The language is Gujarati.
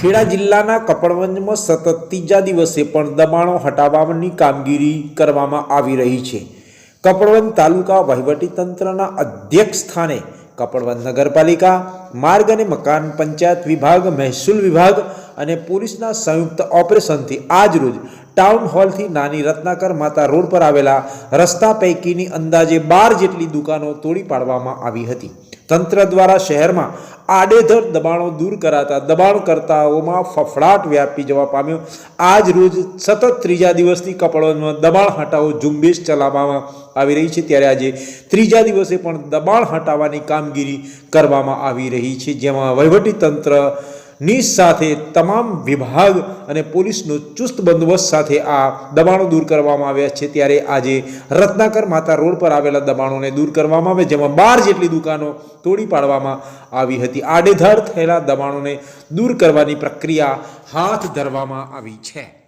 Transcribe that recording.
ખેડા જિલ્લાના કપડવંજમાં સતત ત્રીજા દિવસે પણ દબાણો હટાવવાની કામગીરી કરવામાં આવી રહી છે. કપડવંજ તાલુકા વહીવટીતંત્રના અધ્યક્ષ સ્થાને કપડવંજ નગરપાલિકા, માર્ગ અને મકાન પંચાયત વિભાગ, મહેસૂલ વિભાગ અને પોલીસના સંયુક્ત ઓપરેશનથી આજરોજ ટાઉન હોલથી નાની રત્નાકર માતા રોડ પર આવેલા રસ્તા પૈકીની અંદાજે બાર જેટલી દુકાનો તોડી પાડવામાં આવી હતી. તંત્ર દ્વારા શહેરમાં આડેધડ દબાણો દૂર કરાતા દબાણકર્તાઓમાં ફફડાટ વ્યાપી જવા પામ્યો. આજ રોજ સતત ત્રીજા દિવસથી કપડોમાં દબાણ હટાવો ઝુંબેશ ચલાવવામાં આવી રહી છે. ત્યારે આજે ત્રીજા દિવસે પણ દબાણ હટાવવાની કામગીરી કરવામાં આવી રહી છે. જેમાં વહીવટીતંત્ર ની સાથે તમામ વિભાગ અને પોલીસનો ચુસ્ત બંદોબસ્ત સાથે આ દબાણો દૂર કરવામાં આવ્યા છે. ત્યારે આજે રત્નાકર માતા રોડ પર આવેલા દબાણોને દૂર કરવામાં આવે, જેમાં બાર જેટલી દુકાનો તોડી પાડવામાં આવી હતી. આડેધડ થયેલા દબાણોને દૂર કરવાની પ્રક્રિયા હાથ ધરવામાં આવી છે.